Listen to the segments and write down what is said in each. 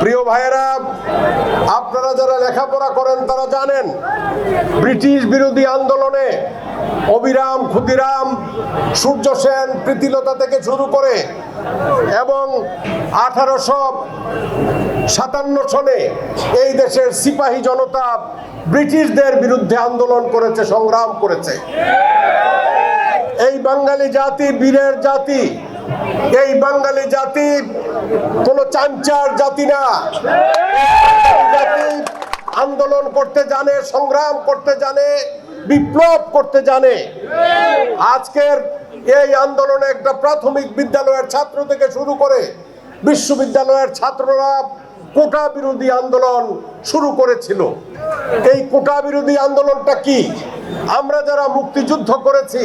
প্রিয় ভাইয়েরা, আপনারা যারা লেখাপড়া করেন, তারা জানেন, ব্রিটিশ বিরোধী আন্দোলনে অবিরাম ক্ষুদিরাম, সূর্য সেন প্রীতিলতা থেকে শুরু করে এবং আঠারোশো সাতান্ন সনে এই দেশের সিপাহী জনতা ব্রিটিশদের বিরুদ্ধে আন্দোলন করেছে, সংগ্রাম করেছে। এই বাঙালি জাতি, বীরের জাতি এই বাঙালি জাতি কোনো চাঞ্চার জাতি না। আন্দোলন করতে জানে, সংগ্রাম করতে জানে, বিপ্লব করতে জানে। আজকের এই আন্দোলনে একটা প্রাথমিক বিদ্যালয়ের ছাত্র থেকে শুরু করে বিশ্ববিদ্যালয়ের ছাত্ররা কোটা বিরোধী আন্দোলন শুরু করেছিল। এই কোটা বিরোধী আন্দোলনটা কি? আমরা যারা মুক্তিযুদ্ধ করেছি,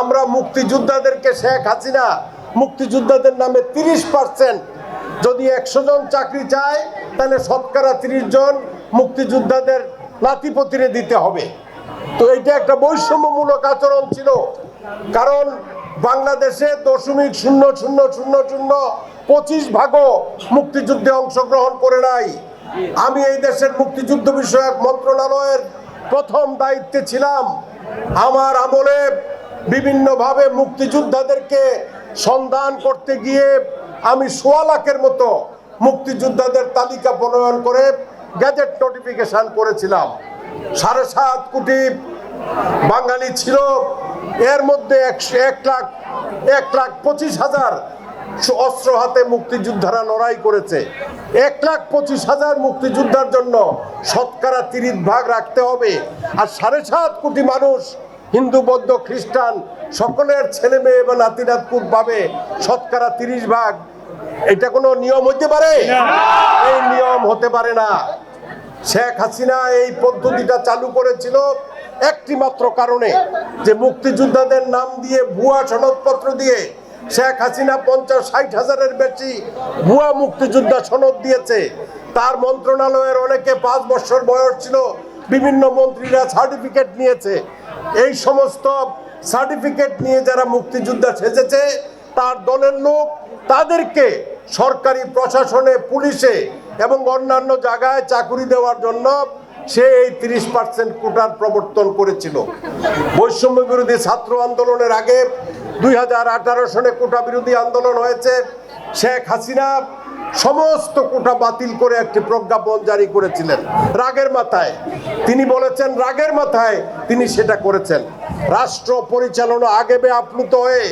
আমরা মুক্তিযোদ্ধাদেরকে শেখ হাসিনা মুক্তিযোদ্ধাদের নামে তিরিশ পার্সেন্ট যদি একশো জন চাকরি চায়, তাহলে শতকরা তিরিশ জন মুক্তিযোদ্ধাদের নাতিপতিরে দিতে হবে। তো এটা একটা বৈষম্যমূলক আচরণ ছিল। কারণ বাংলাদেশে দশমিক শূন্য শূন্য শূন্য শূন্য পঁচিশ ভাগও মুক্তিযুদ্ধে অংশগ্রহণ করে নাই। আমি এই দেশের মুক্তিযুদ্ধ বিষয়ক মন্ত্রণালয়ের প্রথম দায়িত্বে ছিলাম। আমার আমলে বিভিন্নভাবে মুক্তিযোদ্ধাদেরকে সন্ধান করতে গিয়ে আমি সোয়া লাখের মতো মুক্তিযোদ্ধাদের তালিকা প্রণয়ন করে গ্যাজেট নোটিফিকেশন করেছিলাম। সাড়ে সাত কোটি বাঙালি ছিল। এর মধ্যে একশো এক লাখ এক লাখ পঁচিশ হাজার অস্ত্র হাতে মুক্তিযোদ্ধারা লড়াই করেছে। এক লাখ পঁচিশ হাজার মুক্তিযোদ্ধার জন্য শতকরা তিরিশ ভাগ রাখতে হবে। আর সাড়ে সাত কোটি মানুষ হিন্দু বৌদ্ধ খ্রিস্টান সকলের ছেলে মেয়ে এবং নাতিনাতকুর পাবে শতকরা তিরিশ ভাগ। এটা কোনো নিয়ম হতে পারে? এই নিয়ম হতে পারে না। শেখ হাসিনা এই পদ্ধতিটা চালু করেছিল একটি মাত্র কারণে যে মুক্তিযোদ্ধাদের নাম দিয়ে ভুয়া সনদপত্র দিয়ে শেখ হাসিনা পঞ্চাশ ষাট হাজারের বেশি ভুয়া মুক্তিযোদ্ধা সনদ দিয়েছে। তার মন্ত্রণালয়ের অনেকে পাঁচ বছর বয়স ছিল বিভিন্ন মন্ত্রীরা সার্টিফিকেট নিয়েছে। এই সমস্ত সার্টিফিকেট নিয়ে যারা মুক্তিযোদ্ধা সেজেছে, তার দলের লোক, তাদেরকে সরকারি প্রশাসনে, পুলিশে এবং অন্যান্য জায়গায় চাকুরি দেওয়ার জন্য সে এই তিরিশ পার্সেন্ট কোটার প্রবর্তন করেছিল। বৈষম্য বিরোধী ছাত্র আন্দোলনের আগে দুই হাজার আঠারো সনে কোটা বিরোধী আন্দোলন হয়েছে। শেখ হাসিনা সমস্ত কোটা বাতিল করে একটি প্রজ্ঞাপন জারি করেছিলেন রাগের মাথায়। তিনি বলেছেন, রাগের মাথায় তিনি সেটা করেছেন। রাষ্ট্র পরিচালনা আগেবে আপ্লুত হয়ে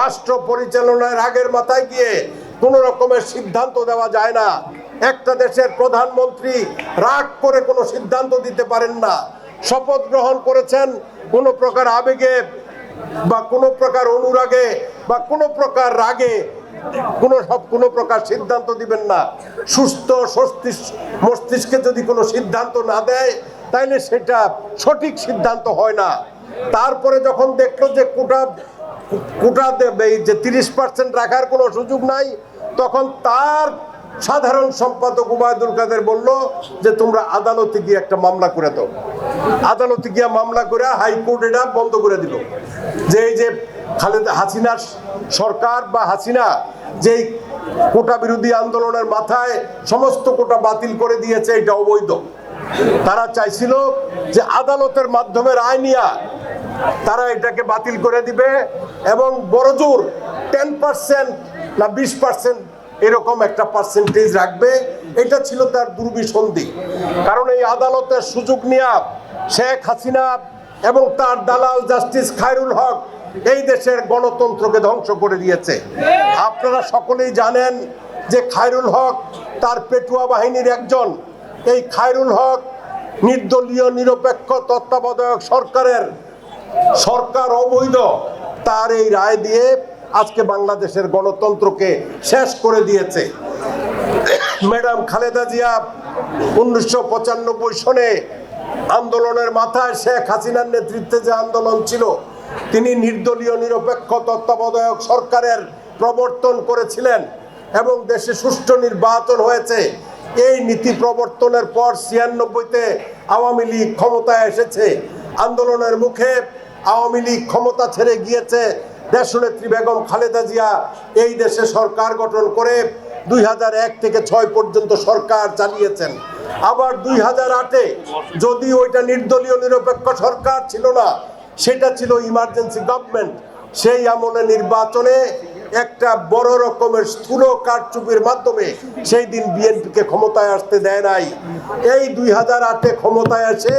রাষ্ট্র পরিচালনায় রাগের মাথায় গিয়ে কোনো রকমের সিদ্ধান্ত দেওয়া যায় না। একটা দেশের প্রধানমন্ত্রী রাগ করে কোনো সিদ্ধান্ত দিতে পারেন না। শপথ গ্রহণ করেছেন কোনো প্রকার আবেগে বা কোনো প্রকার অনুরাগে বা কোনো প্রকার রাগে। কোনো সব, কোনো প্রকার সিদ্ধান্ত দিবেন না। সুস্থ মস্তিষ্কে যদি কোনো সিদ্ধান্ত না দেয়, তাইলে সেটা সঠিক সিদ্ধান্ত হয় না। তারপরে যখন দেখল যে কোটা কোটা যে তিরিশ পার্সেন্ট রাখার কোনো সুযোগ নাই, তখন তার সাধারণ সম্পাদক উবায়দুল কাদের বলল যে, তোমরা আদালতে গিয়ে একটা মামলা করে দাও। আদালতে গিয়ে মামলা করে হাইকোর্ট এটা বন্ধ করে দিল। যে এই যে খালেদা হাসিনার সরকার বা হাসিনা যেই কোটা বিরোধী আন্দোলনের মাথায় সমস্ত কোটা বাতিল করে দিয়েছে, এটা অবৈধ। তারা চাইছিল যে আদালতের মাধ্যমে রায় নিয়া তারা এটাকে বাতিল করে দিবে এবং বড়জোর টেন পার্সেন্ট না বিশ পার্সেন্ট এরকম একটা পার্সেন্টেজ রাখবে, এটা ছিল তার দুর্বিসন্ধি কারণ এই আদালতের সুযোগ নেওয়া শেখ হাসিনা এবং তার দালাল জাস্টিস খায়রুল হক এই দেশের গণতন্ত্রকে ধ্বংস করে দিয়েছে। আপনারা সকলেই জানেন যে খায়রুল হক তার পেটুয়া বাহিনীর একজন। এই খায়রুল হক নির্দলীয়, নিরপেক্ষ, তত্ত্বাবধায়ক সরকারের সরকার অবৈধ। তার এই রায় দিয়ে আজকে বাংলাদেশের গণতন্ত্রকে শেষ করে দিয়েছে। ম্যাডাম খালেদা জিয়া উনিশশো পঁচানব্বই সনে আন্দোলনের মাথায় শেখ হাসিনার নেতৃত্বে যে আন্দোলন ছিল, তিনি নির্দলীয়, নিরপেক্ষ, তত্ত্বাবধায়ক সরকারের প্রবর্তন করেছিলেন এবং দেশে সুষ্ঠু নির্বাচন হয়েছে। এই নীতি প্রবর্তনের পর ছিয়ানব্বইতে আওয়ামী লীগ ক্ষমতায় এসেছে। আন্দোলনের মুখে আওয়ামী লীগ ক্ষমতা ছেড়ে গিয়েছে। দেশনেত্রী বেগম খালেদা জিয়া এই দেশে সরকার গঠন করে দুই হাজার এক থেকে ছয় পর্যন্ত সরকার চালিয়েছেন। আবার দুই হাজার আটে যদি ওইটা নির্দলীয় নিরপেক্ষ সরকার ছিল না, সেটা ছিল ইমার্জেন্সি গভর্নমেন্ট সেই আমলে নির্বাচনে একটা বড় রকমের স্থূল কারচুপির মাধ্যমে সেই দিন বিএনপিকে ক্ষমতায় আসতে দেয় নাই। এই দুই হাজার আটে ক্ষমতায় এসে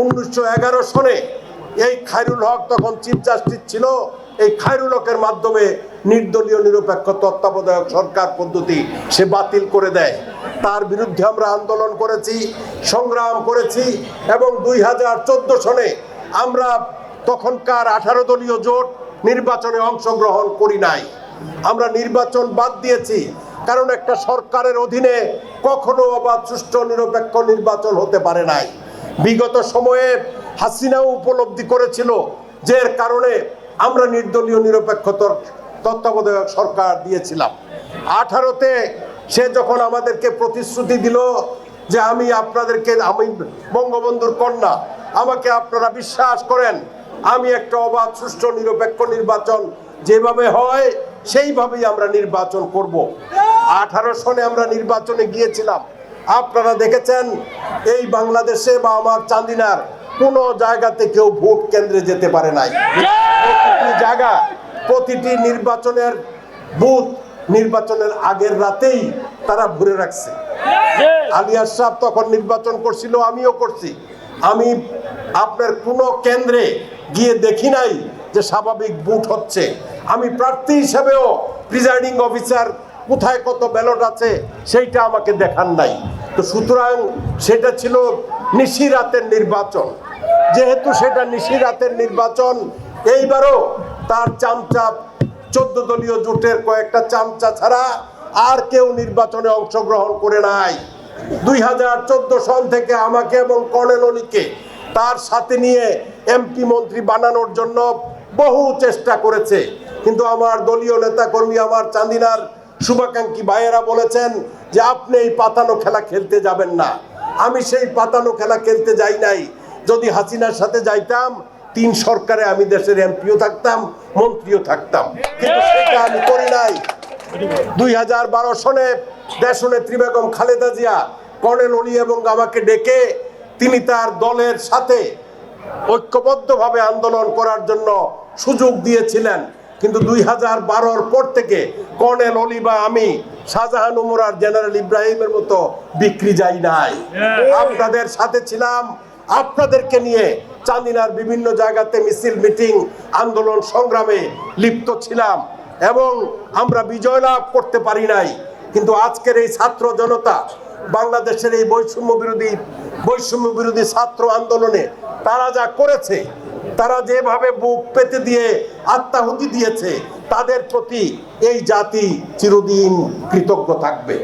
উনিশশো সনে এই খায়রুল হক তখন চিফ জাস্টিস ছিল এই খায়রুল হকের মাধ্যমে নির্দলীয়, নিরপেক্ষ, তত্ত্বাবধায়ক সরকার পদ্ধতি সে বাতিল করে দেয়। তার বিরুদ্ধে আমরা আন্দোলন করেছি, সংগ্রাম করেছি এবং দুই হাজার চোদ্দ সনে আমরা তখনকার আঠারো দলীয় জোট নির্বাচনে অংশগ্রহণ করি নাই। আমরা নির্বাচন বাদ দিয়েছি, কারণ একটা সরকারের অধীনে কখনো অবাধ, সুষ্ঠু, নিরপেক্ষ নির্বাচন হতে পারে নাই। বিগত সময়ে হাসিনাও উপলব্ধি করেছিল যে কারণে আমরা নির্দলীয় নিরপেক্ষ তত্ত্বাবধায়ক সরকার দিয়েছিলাম। আঠারোতে সে যখন আমাদেরকে প্রতিশ্রুতি দিল যে আমি আপনাদেরকে, আমি বঙ্গবন্ধুর কন্যা, আমাকে আপনারা বিশ্বাস করেন, আমি একটা অবাধ, সুষ্ঠু, নিরপেক্ষ নির্বাচন যেভাবে হয়, সেইভাবেই আমরা নির্বাচন করব। আঠারো সনে আমরা নির্বাচনে গিয়েছিলাম। আপনারা দেখেছেন, এই বাংলাদেশে বা আমার চান্দিনার কোনো জায়গাতে কেউ ভোট কেন্দ্রে যেতে পারে নাই। প্রতিটি জায়গা, প্রতিটি নির্বাচনের বুথ, নির্বাচনের আগের রাতেই তারা ভরে রাখছে। আলিয়াস সাহেব তখন নির্বাচন করছিল, আমিও করছি। আমি আপনার কোনো কেন্দ্রে গিয়ে দেখি নাই যে স্বাভাবিক বুট হচ্ছে। আমি প্রার্থী হিসেবেও প্রিজাইডিং অফিসার কোথায় কত ব্যালট আছে, সেইটা আমাকে দেখান নাই। তো সুতরাং সেটা ছিল নিশি রাতের নির্বাচন। যেহেতু সেটা নিশি রাতের নির্বাচন, এইবারও তার চামচা চোদ্দ দলীয় জোটের কয়েকটা চামচা ছাড়া আর কেউ নির্বাচনে অংশগ্রহণ করে নাই। দুই সন থেকে আমাকে এবং কর্নেল অলিকে তার সাথে নিয়ে এমপি মন্ত্রী বানানোর জন্য বহু চেষ্টা করেছে। কিন্তু আমার দলীয় নেতা কর্মী আমার চান্দিনার শুভাকাঙ্ক্ষী ভাইয়েরা বলেছেন যে আপনি এই পাতানো খেলা খেলতে যাবেন না। আমি সেই পাতানো খেলা খেলতে যাই নাই। যদি হাসিনার সাথে যাইতাম তিন সরকারে আমি দেশের এমপিও থাকতাম মন্ত্রীও থাকতাম। কিন্তু সেটা আমি করি নাই। দুই হাজার বারো সনে দেশনেত্রী বেগম খালেদা জিয়া কর্নেল অলি এবং আমাকে ডেকে তিনি তার দলের সাথে ঐক্যবদ্ধভাবে আন্দোলন করার জন্য সুযোগ দিয়েছিলেন। কিন্তু দুই হাজার বারোর পর থেকে কর্নেল অলিবা আমি শাহজাহান উমর আর জেনারেল ইব্রাহিমের মতো বিক্রি যাই নাই। আপনাদের সাথে ছিলাম আপনাদেরকে নিয়ে চান্দিনার বিভিন্ন জায়গাতে মিছিল মিটিং আন্দোলন সংগ্রামে লিপ্ত ছিলাম এবং আমরা বিজয় লাভ করতে পারি নাই। কিন্তু আজকের এই ছাত্র জনতা বাংলাদেশের এই বৈষম্য বিরোধী বৈষম্য বিরোধী ছাত্র আন্দোলনে তারা যা করেছে তারা যেভাবে বুক পেতে দিয়ে আত্মাহুতি দিয়েছে তাদের প্রতি এই জাতি চিরদিন কৃতজ্ঞ থাকবে।